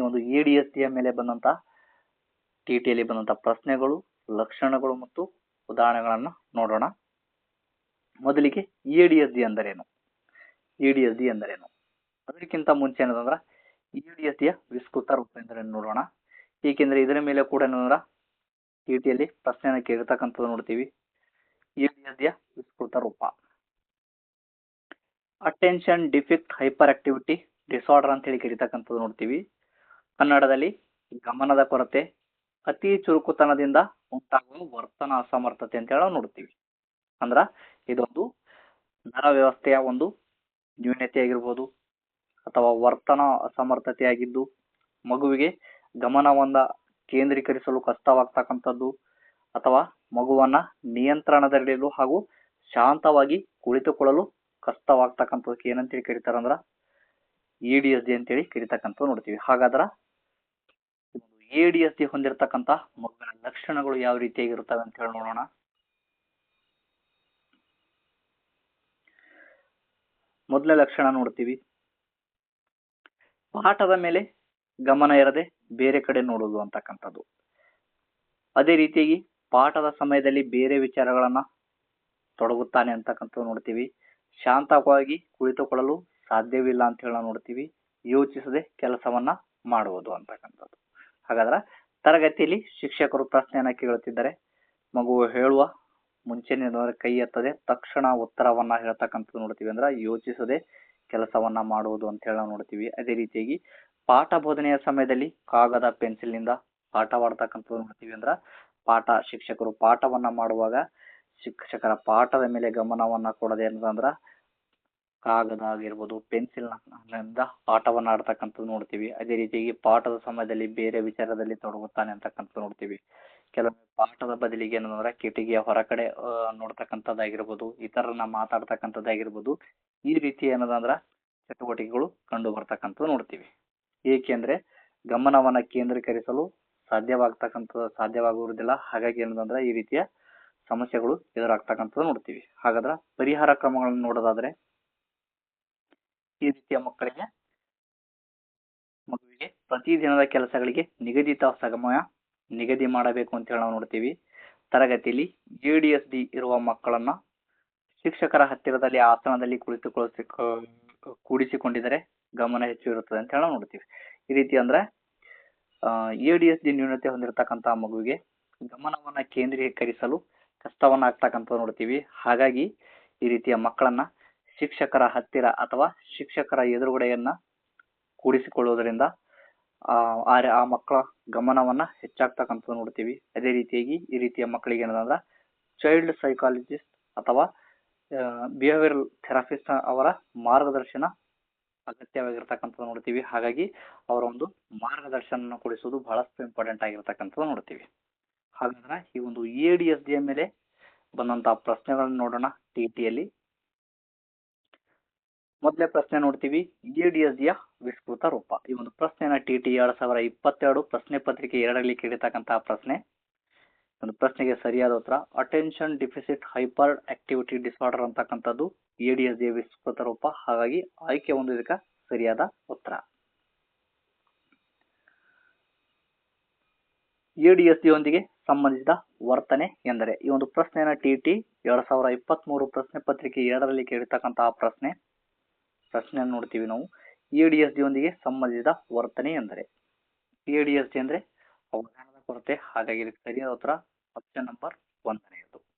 ಈ ಒಂದು A D S ಟಿಯ ಮೇಲೆ ಬಂದಂತಹ ಟಿ ಟಿಯಲ್ಲಿ ಬಂದಂತ ಪ್ರಶ್ನೆಗಳು, ಲಕ್ಷಣಗಳು ಮತ್ತು ಉದಾಹರಣೆಗಳನ್ನು ನೋಡೋಣ. ಮೊದಲಿಗೆ ಎ ಡಿ ಎಸ್ ಡಿ ಅಂದರೇನು ಎ ಡಿ ಎಸ್ ಡಿ ಎಂದರೇನು? ಅದಕ್ಕಿಂತ ಮುಂಚೆ ಏನದಂದ್ರ ಇ ಡಿ ಎಸ್ ಡಿಯ ವಿಸ್ತೃತ ರೂಪ ಎಂದರೇನು ನೋಡೋಣ. ಏಕೆಂದ್ರೆ ಇದರ ಮೇಲೆ ಕೂಡ ಏನಂದ್ರ ಟಿ ಟಿಯಲ್ಲಿ ಪ್ರಶ್ನೆಯನ್ನು ಕೇಳಿರ್ತಕ್ಕಂಥದ್ದು ನೋಡ್ತೀವಿ. ಇ ಡಿ ಎಸ್ ಡಿಯ ವಿಸ್ತೃತ ರೂಪ. Attention defect hyperactivity disorder ಅಂತ ಹೇಳಿ ಕರಿತಕ್ಕಂಥದ್ದು ನೋಡ್ತೀವಿ. ಕನ್ನಡದಲ್ಲಿ ಗಮನದ ಕೊರತೆ ಅತಿ ಚುರುಕುತನದಿಂದ ಉಂಟಾಗುವ ವರ್ತನ ಅಸಮರ್ಥತೆ ಅಂತ ಹೇಳಿ ನೋಡ್ತೀವಿ. ಅಂದ್ರ ಇದೊಂದು ನರ ವ್ಯವಸ್ಥೆಯ ಒಂದು ನ್ಯೂನತೆ ಆಗಿರ್ಬೋದು ಅಥವಾ ವರ್ತನ ಅಸಮರ್ಥತೆ ಆಗಿದ್ದು ಮಗುವಿಗೆ ಗಮನವನ್ನ ಕೇಂದ್ರೀಕರಿಸಲು ಕಷ್ಟವಾಗ್ತಕ್ಕಂಥದ್ದು ಅಥವಾ ಮಗುವನ್ನ ನಿಯಂತ್ರಣದಲ್ಲಿಡಲು ಹಾಗೂ ಶಾಂತವಾಗಿ ಕುಳಿತುಕೊಳ್ಳಲು ಕಷ್ಟವಾಗ್ತಕ್ಕಂಥದಕ್ಕೆ ಏನಂತೇಳಿ ಕರೀತಾರಂದ್ರ ಇ ಡಿ ಎಸ್ ಡಿ ಅಂತೇಳಿ ಕರಿತಕ್ಕಂಥದ್ದು ನೋಡ್ತೀವಿ. ಹಾಗಾದ್ರ ಎ ಡಿ ಎಸ್ ಡಿ ಮಗುವಿನ ಲಕ್ಷಣಗಳು ಯಾವ ರೀತಿಯಾಗಿರುತ್ತವೆ ಅಂತ ಹೇಳಿ ನೋಡೋಣ. ಮೊದಲ ಲಕ್ಷಣ ನೋಡ್ತೀವಿ. ಪಾಠದ ಮೇಲೆ ಗಮನ ಇರದೆ ಬೇರೆ ಕಡೆ ನೋಡೋದು ಅಂತಕ್ಕಂಥದ್ದು. ಅದೇ ರೀತಿಯಾಗಿ ಪಾಠದ ಸಮಯದಲ್ಲಿ ಬೇರೆ ವಿಚಾರಗಳನ್ನ ತೊಡಗುತ್ತಾನೆ ಅಂತಕ್ಕಂಥದ್ದು ನೋಡ್ತೀವಿ. ಶಾಂತವಾಗಿ ಕುಳಿತುಕೊಳ್ಳಲು ಸಾಧ್ಯವಿಲ್ಲ ಅಂತ ಹೇಳಿ ನೋಡ್ತೀವಿ. ಯೋಚಿಸದೆ ಕೆಲಸವನ್ನ ಮಾಡುವುದು ಅಂತಕ್ಕಂಥದ್ದು. ಹಾಗಾದ್ರೆ ತರಗತಿಯಲ್ಲಿ ಶಿಕ್ಷಕರು ಪ್ರಶ್ನೆಯನ್ನ ಕೇಳುತ್ತಿದ್ದಾರೆ. ಮಗು ಹೇಳುವ ಮುಂಚೆನೇ ಕೈ ಎತ್ತದೆ, ತಕ್ಷಣ ಉತ್ತರವನ್ನ ಹೇಳ್ತಕ್ಕಂಥದ್ದು ನೋಡ್ತೀವಿ ಅಂದ್ರೆ ಯೋಚಿಸದೆ ಕೆಲಸವನ್ನ ಮಾಡುವುದು ಅಂತ ಹೇಳಿ ನಾವು ನೋಡ್ತೀವಿ. ಅದೇ ರೀತಿಯಾಗಿ ಪಾಠ ಬೋಧನೆಯ ಸಮಯದಲ್ಲಿ ಕಾಗದ, ಪೆನ್ಸಿಲ್ನಿಂದ ಪಾಠವಾಡ್ತಕ್ಕಂಥದ್ದು ನೋಡ್ತೀವಿ ಅಂದ್ರ ಪಾಠ ಶಿಕ್ಷಕರು ಪಾಠವನ್ನ ಮಾಡುವಾಗ ಶಿಕ್ಷಕರ ಪಾಠದ ಮೇಲೆ ಗಮನವನ್ನ ಕೊಡದೆ ಏನಂದ್ರ ಕಾಗದ ಆಗಿರ್ಬೋದು ಪೆನ್ಸಿಲ್ನಿಂದ ನಿಂದ ಆಟವನ್ನ ಆಡ್ತಕ್ಕಂಥದ್ದು ನೋಡ್ತೀವಿ. ಅದೇ ರೀತಿಯಾಗಿ ಪಾಠದ ಸಮಯದಲ್ಲಿ ಬೇರೆ ವಿಚಾರದಲ್ಲಿ ತೊಡಗುತ್ತಾನೆ ಅಂತಕ್ಕಂಥದ್ದು ನೋಡ್ತೀವಿ. ಕೆಲವೊಮ್ಮೆ ಪಾಠದ ಬದಲಿಗೆ ಏನಂದ್ರೆ ಕಿಟಕಿಯ ಹೊರಗಡೆ ನೋಡ್ತಕ್ಕಂಥದ್ದಾಗಿರ್ಬೋದು, ಇತರರನ್ನ ಮಾತಾಡ್ತಕ್ಕಂಥದ್ದಾಗಿರ್ಬೋದು, ಈ ರೀತಿ ಏನದಂದ್ರೆ ಚಟುವಟಿಕೆಗಳು ಕಂಡು ಬರ್ತಕ್ಕಂಥದ್ದು ನೋಡ್ತೀವಿ. ಏಕೆಂದ್ರೆ ಗಮನವನ್ನ ಕೇಂದ್ರೀಕರಿಸಲು ಸಾಧ್ಯವಾಗ್ತಕ್ಕಂಥ ಸಾಧ್ಯವಾಗುವುದಿಲ್ಲ. ಹಾಗಾಗಿ ಏನದಂದ್ರೆ ಈ ರೀತಿಯ ಸಮಸ್ಯೆಗಳು ಎದುರಾಗ್ತಕ್ಕಂಥದ್ದು ನೋಡ್ತೀವಿ. ಹಾಗಾದ್ರೆ ಪರಿಹಾರ ಕ್ರಮಗಳನ್ನು ನೋಡೋದಾದ್ರೆ ಈ ರೀತಿಯ ಮಕ್ಕಳಿಗೆ, ಮಗುವಿಗೆ ಪ್ರತಿದಿನದ ಕೆಲಸಗಳಿಗೆ ನಿಗದಿತ ಸಮಯ ನಿಗದಿ ಮಾಡಬೇಕು ಅಂತ ಹೇಳಿ ನಾವು ನೋಡ್ತೀವಿ. ತರಗತಿಯಲ್ಲಿ ಜೆ ಡಿ ಎಸ್ ಡಿ ಇರುವ ಮಕ್ಕಳನ್ನ ಶಿಕ್ಷಕರ ಹತ್ತಿರದಲ್ಲಿ ಆಸನದಲ್ಲಿ ಕುಳಿತುಕೊಳ್ಳಿ ಕೂಡಿಸಿಕೊಂಡಿದರೆ ಗಮನ ಹೆಚ್ಚು ಇರುತ್ತದೆ ಅಂತ ಹೇಳಿ ನಾವು ನೋಡ್ತೀವಿ. ಈ ರೀತಿ ಅಂದ್ರೆ ಎ ಡಿ ಎಸ್ ಡಿ ನ್ಯೂನತೆ ಹೊಂದಿರತಕ್ಕಂತಹ ಮಗುವಿಗೆ ಗಮನವನ್ನ ಕೇಂದ್ರೀಕರಿಸಲು ಕಷ್ಟವನ್ನ ಆಗ್ತಕ್ಕಂಥ ನೋಡ್ತೀವಿ. ಹಾಗಾಗಿ ಈ ರೀತಿಯ ಮಕ್ಕಳನ್ನ ಶಿಕ್ಷಕರ ಹತ್ತಿರ ಅಥವಾ ಶಿಕ್ಷಕರ ಎದುರುಗಡೆಯನ್ನ ಕೂಡಿಸಿಕೊಳ್ಳುವುದರಿಂದ, ಆ ಆ- ಮಕ್ಕಳ ಗಮನವನ್ನ ಹೆಚ್ಚಾಗ್ತಕ್ಕಂಥದ್ದು ನೋಡ್ತೀವಿ. ಅದೇ ರೀತಿಯಾಗಿ ಈ ರೀತಿಯ ಮಕ್ಕಳಿಗೆ ಏನಂದ್ರೆ ಚೈಲ್ಡ್ ಸೈಕಾಲಜಿಸ್ಟ್ ಅಥವಾ ಬಿಹೇವಿಯರಲ್ ಥೆರಪಿಸ್ಟ್ ಅವರ ಮಾರ್ಗದರ್ಶನ ಅಗತ್ಯವಾಗಿರ್ತಕ್ಕಂಥದ್ದು ನೋಡ್ತೀವಿ. ಹಾಗಾಗಿ ಅವರ ಒಂದು ಮಾರ್ಗದರ್ಶನ ಕೊಡಿಸುವುದು ಬಹಳಷ್ಟು ಇಂಪಾರ್ಟೆಂಟ್ ಆಗಿರ್ತಕ್ಕಂಥದ್ದು ನೋಡ್ತೀವಿ. ಹಾಗಂದ್ರೆ ಈ ಒಂದು ಎ ಡಿ ಎಸ್ ಡಿಯ ಮೇಲೆ ಬಂದಂತಹ ಪ್ರಶ್ನೆಗಳನ್ನು ನೋಡೋಣ. ಟಿ ಟಿಯಲ್ಲಿ ಮೊದಲೇ ಪ್ರಶ್ನೆ ನೋಡ್ತೀವಿ. ಎ ಡಿ ಎಸ್ ಡಿಯ ವಿಸ್ತೃತ ರೂಪ. ಈ ಒಂದು ಪ್ರಶ್ನೆನ ಟಿ ಟಿ ಎರಡ್ ಸಾವಿರ ಇಪ್ಪತ್ತೆರಡು ಪ್ರಶ್ನೆ ಪತ್ರಿಕೆ ಎರಡರಲ್ಲಿ ಕೇಳಿರ್ತಕ್ಕಂತಹ ಪ್ರಶ್ನೆ. ಒಂದು ಪ್ರಶ್ನೆಗೆ ಸರಿಯಾದ ಉತ್ತರ attention deficit hyperactivity disorder ಅಂತಕ್ಕಂಥದ್ದು ಎ ಡಿ ಎಸ್ ಡಿಯ ವಿಸ್ತೃತ ರೂಪ. ಹಾಗಾಗಿ ಆಯ್ಕೆ ಒಂದು ಇದಕ್ಕೆ ಸರಿಯಾದ ಉತ್ತರ. ಎ ಡಿ ಎಸ್ ಯೊಂದಿಗೆ ಸಂಬಂಧಿಸಿದ ವರ್ತನೆ ಎಂದರೆ, ಈ ಒಂದು ಪ್ರಶ್ನೆಯನ್ನು ಟಿ ಟಿ ಎರಡ್ ಸಾವಿರ ಇಪ್ಪತ್ತ್ ಮೂರು ಪ್ರಶ್ನೆ ಪತ್ರಿಕೆ ಎರಡರಲ್ಲಿ ಕೇಳಿರ್ತಕ್ಕಂತಹ ಪ್ರಶ್ನೆ. ಪ್ರಶ್ನೆಯನ್ನು ನೋಡ್ತೀವಿ ನಾವು. ಎ ಡಿ ಎಸ್ ಯೊಂದಿಗೆ ಸಂಬಂಧಿಸಿದ ವರ್ತನೆ ಎಂದರೆ ಎ ಡಿ ಎಸ್ ಡಿ ಅಂದ್ರೆ ಅವಧಾನದ ಕೊರತೆ, ಹಾಗಾಗಿ ಸರಿಯಾದ ಉತ್ತರ ಆಪ್ಷನ್ ನಂಬರ್ ಒಂದನೆಯದು.